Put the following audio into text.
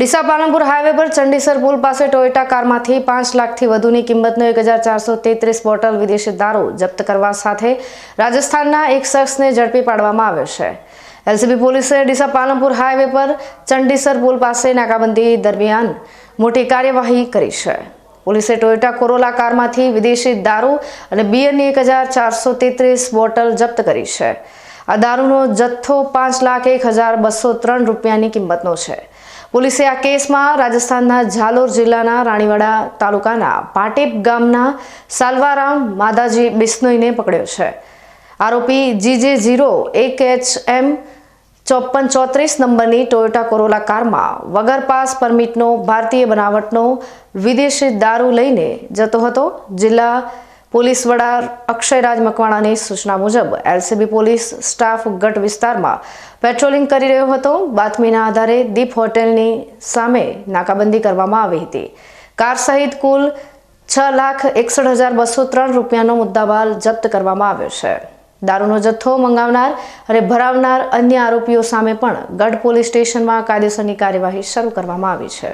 Deesa Palanpur highway પર ચંડીસર પુલ પાસે Toyota કારમાંથી પાંચ લાખથી વધુની કિંમતનો એક હજાર ચારસો તેત્રીસ બોટલ વિદેશી દારૂ જપ્ત કરવા સાથે રાજસ્થાનના એક શખ્સને ઝડપી પાડવામાં આવ્યો છે. એલસીબી પોલીસે ડીસા પાલનપુર હાઈવે પર ચંડીસર પુલ પાસે નાકાબંધી દરમિયાન મોટી કાર્યવાહી કરી છે. પોલીસે ટોયોટા કોરોલા કારમાંથી વિદેશી દારૂ અને બિયરની એક હજાર ચારસો તેત્રીસ બોટલ જપ્ત કરી છે. આ દારૂનો જથ્થો પાંચ લાખ એક હજાર બસો ત્રણ રૂપિયાની કિંમતનો છે. પોલીસે આ કેસમાં રાજસ્થાનના ઝાલોર જિલ્લાના રાણીવાડા તાલુકાના પાટેપ ગામના સાલવારામ માદાજી બિસ્નોઈને પકડ્યો છે. આરોપી જીજે ઝીરો, એક એચ એમ, ચોપન ચોત્રીસ નંબરની ટોયોટા કોરોલા કારમાં વગર પાસ પરમિટનો ભારતીય બનાવટનો વિદેશી દારૂ લઈને જતો હતો. જિલ્લા પોલીસ વડા અક્ષયરાજ મકવાણાની સૂચના મુજબ, એલસીબી પોલીસ સ્ટાફ ગઢ વિસ્તારમાં પેટ્રોલિંગ કરી રહ્યો હતો. બાતમીના આધારે દીપ હોટેલની સામે નાકાબંધી કરવામાં આવી હતી. કાર સહિત કુલ છ લાખ એકસઠ હજાર બસો ત્રણ રૂપિયાનો મુદ્દામાલ જપ્ત કરવામાં આવ્યો છે. દારૂનો જથ્થો મંગાવનાર અને ભરાવનાર અન્ય આરોપીઓ સામે પણ ગઢ પોલીસ સ્ટેશનમાં કાયદેસરની કાર્યવાહી શરૂ કરવામાં આવી છે.